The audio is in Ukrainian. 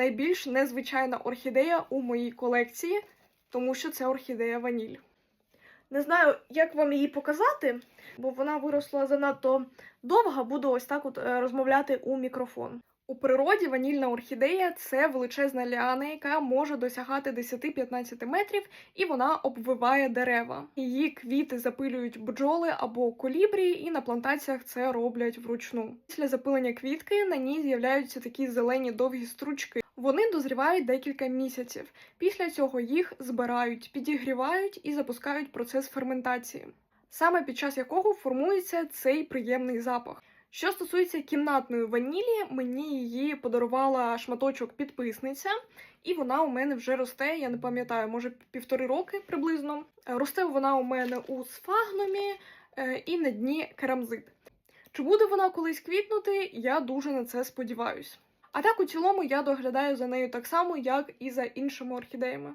найбільш незвичайна орхідея у моїй колекції, тому що це орхідея ваніль. Не знаю, як вам її показати, бо вона виросла занадто довга, буду ось так от е, розмовляти у мікрофон. У природі ванільна орхідея це величезна ліана, яка може досягати 10-15 метрів, і вона обвиває дерева. Її квіти запилюють бджоли або колібрі, і на плантаціях це роблять вручну. Після запилення квітки на ній з'являються такі зелені довгі стручки. Вони дозрівають декілька місяців. Після цього їх збирають, підігрівають і запускають процес ферментації, саме під час якого формується цей приємний запах. Що стосується кімнатної ванілі, мені її подарувала шматочок підписниця, і вона у мене вже росте, я не пам'ятаю, може півтори роки приблизно. Росте вона у мене у сфагнумі е, і на дні керамзит. Чи буде вона колись квітнути, я дуже на це сподіваюсь. А так у цілому я доглядаю за нею так само, як і за іншими орхідеями.